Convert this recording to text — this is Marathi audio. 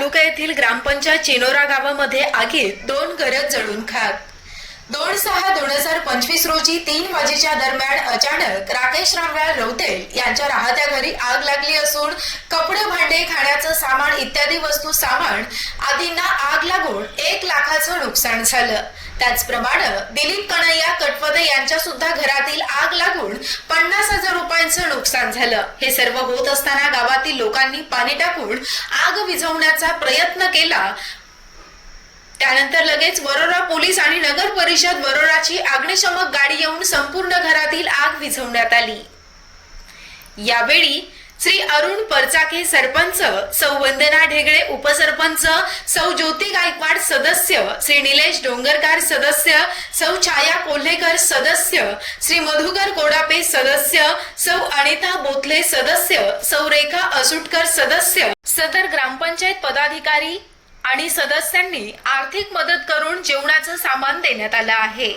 तालुका येथील ग्रामपंचायत चिनोरा गावामध्ये आगीत दोन घरं जळून खाक. दोन सहा दोन हजार पंचवीस रोजी तीन वाजेच्या दरम्यान अचानक राकेश रामलाल रवते यांच्या राहत्या घरी आग लागली असून कपडे भांडे खाण्याचं सामान इत्यादी वस्तू सामान आदींना आग लागून एक लाखाचं नुकसान झालं. त्याचप्रमाणे दिलीप कन्हैया कटवदे यांच्या सुद्धा घरातील आग लागून पन्नास हजार रुपयांचं नुकसान झालं. हे सर्व होत असताना गावातील लोकांनी पाणी टाकून आग विझवण्याचा प्रयत्न केला. त्यानंतर लगेच वरोरा पोलीस आणि नगर परिषद वरोराची अग्निशमक गाडी येऊन संपूर्ण घरातील आग विझवण्यात आली. यावेळी श्री अरुण परचाके सरपंच सौ वंदना ढेगळे उपसरपंच सौ ज्योती गायकवाड सदस्य श्री निलेश डोंगरकार सदस्य सौ छाया कोल्हेकर सदस्य श्री मधुकर कोडापे सदस्य सौ अनिता बोथले सदस्य सौ रेखा असुटकर सदस्य सदर ग्रामपंचायत पदाधिकारी आणि सदस्यांनी आर्थिक मदत करून जेवणाचं सामान देण्यात आलं आहे.